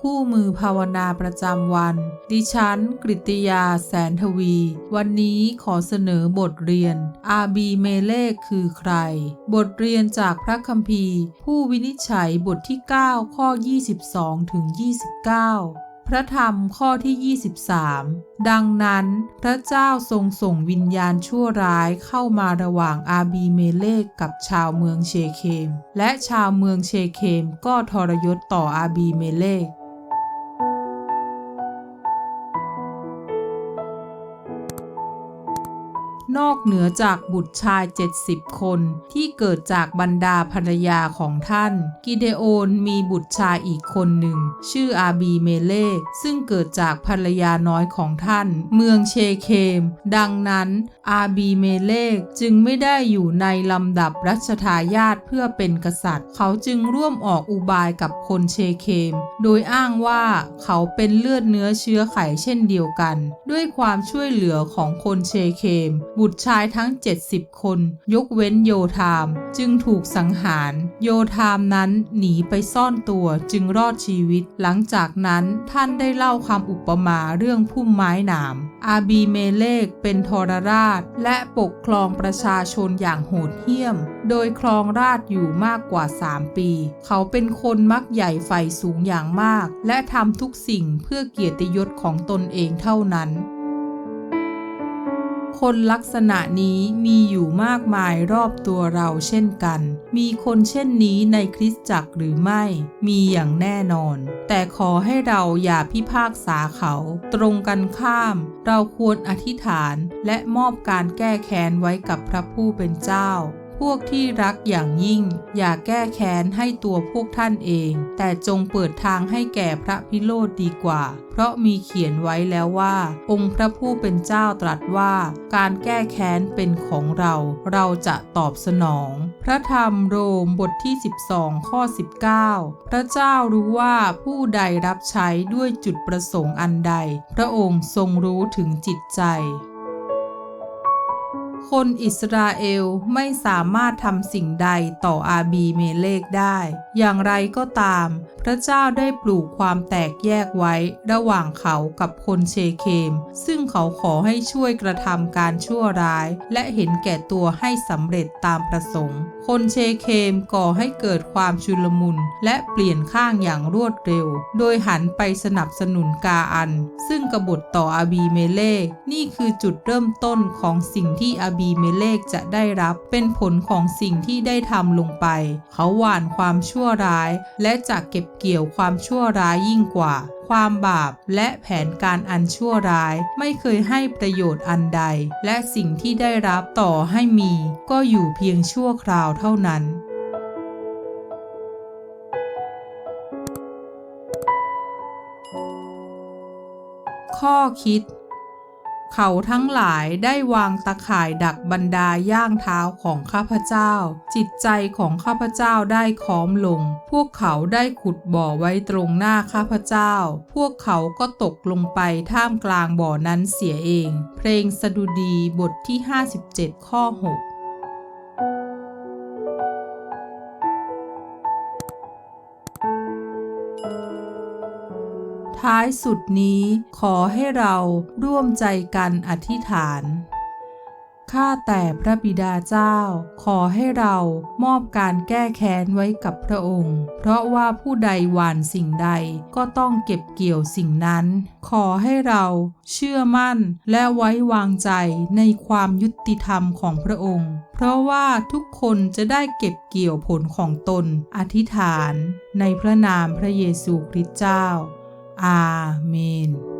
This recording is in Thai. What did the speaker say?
คู่มือภาวนาประจำวัน ดิฉัน กริตยาแสนทวี วันนี้ขอเสนอบทเรียน อาบีเมเลกคือใคร บทเรียนจากพระคัมภีร์ ผู้วินิจฉัยบทที่ 9 ข้อ 22 ถึง 29พระธรรมข้อที่ 23 ดังนั้น พระเจ้าทรงส่งวิญญาณชั่วร้ายเข้ามาระหว่างอาบีเมเลกกับชาวเมืองเชเคม และชาวเมืองเชเคมก็ทรยศต่ออาบีเมเลก นอกเหนือจากบุตรชาย 70 คนที่เกิดจากบรรดาภรรยาของท่าน กิเดโอนมีบุตรชายอีกคนหนึ่ง ชื่ออาบีเมเลกซึ่งเกิดจากภรรยาน้อยของท่าน เมืองเชเคม ดังนั้นอาบีเมเลกจึงไม่ได้อยู่ในลำดับรัชทายาทเพื่อเป็นกษัตริย์ เขาจึงร่วมออกอุบายกับคนเชเคม โดยอ้างว่าเขาเป็นเลือดเนื้อเชื้อไขเช่นเดียวกัน ด้วยความช่วยเหลือของคนเชเคมบุตรชายทั้ง 70 คน ยกเว้นโยธาม จึงถูกสังหาร โยธามนั้นหนีไปซ่อนตัวจึงรอดชีวิต หลังจากนั้นท่านได้เล่าคำอุปมาเรื่องพุ่มไม้หนาม อาบีเมเลกเป็นทรราช และปกครองประชาชนอย่างโหดเหี้ยม โดยครองราชอยู่มากกว่า 3 ปี เขาเป็นคนมักใหญ่ไฟสูงอย่างมาก และทำทุกสิ่งเพื่อเกียรติยศของตนเองเท่านั้น คนลักษณะนี้มีอยู่มากมายรอบตัวเราเช่นกัน มีคนเช่นนี้ในคริสตจักรหรือไม่ มีอย่างแน่นอน แต่ขอให้เราอย่าพิพากษาเขา ตรงกันข้าม เราควรอธิษฐานและมอบการแก้แค้นไว้กับพระผู้เป็นเจ้า พวกที่รักอย่างยิ่ง อย่าแก้แค้นให้ตัวพวกท่านเอง แต่จงเปิดทางให้แก่พระพิโรธดีกว่า เพราะมีเขียนไว้แล้วว่า องค์พระผู้เป็นเจ้าตรัสว่า การแก้แค้นเป็นของเรา เราจะตอบสนอง พระธรรมโรมบทที่ 12 ข้อ 19 พระเจ้ารู้ว่าผู้ใดรับใช้ด้วยจุดประสงค์อันใด พระองค์ทรงรู้ถึงจิตใจ คนอิสราเอลไม่สามารถทำสิ่งใดต่ออาบีเมเลกได้ อย่างไรก็ตาม พระเจ้าได้ปลูกความแตกแยกไว้ระหว่างเขากับคนเชเคม ซึ่งเขาขอให้ช่วยกระทำการชั่วร้าย และเห็นแก่ตัวให้สำเร็จตามประสงค์ คนเชเคมก่อให้เกิดความชุลมุนและเปลี่ยนข้างอย่างรวดเร็ว โดยหันไปสนับสนุนกาอัน ซึ่งกบฏต่ออาบีเมเลกนี่คือจุดเริ่มต้นของสิ่งที่อาบีเมเลกจะได้รับ เป็นผลของสิ่งที่ได้ทำลงไป เขาหว่านความชั่วร้าย และจะเก็บเกี่ยวความชั่วร้ายยิ่งกว่า ความบาปและแผนการอันชั่วร้ายไม่เคยให้ประโยชน์อันใด และสิ่งที่ได้รับต่อให้มี ก็อยู่เพียงชั่วคราวเท่านั้นข้อคิด เขาทั้งหลายได้วางตะข่ายดักบรรดาย่างเท้าของข้าพเจ้า จิตใจของข้าพเจ้าได้ค้อมลง พวกเขาได้ขุดบ่อไว้ตรงหน้าข้าพเจ้า พวกเขาก็ตกลงไปท่ามกลางบ่อนั้นเสียเอง เพลงสดุดีบทที่ 57 ข้อ 6 ท้ายสุดนี้ขอให้เราร่วมใจกันอธิษฐาน ข้าแต่พระบิดาเจ้า ขอให้เรามอบการแก้แค้นไว้กับพระองค์ เพราะว่าผู้ใดหว่านสิ่งใดก็ต้องเก็บเกี่ยวสิ่งนั้น ขอให้เราเชื่อมั่นและไว้วางใจในความยุติธรรมของพระองค์เพราะว่าทุกคนจะได้เก็บเกี่ยวผลของตน อธิษฐาน ในพระนามพระเยซูคริสต์เจ้า อาเมน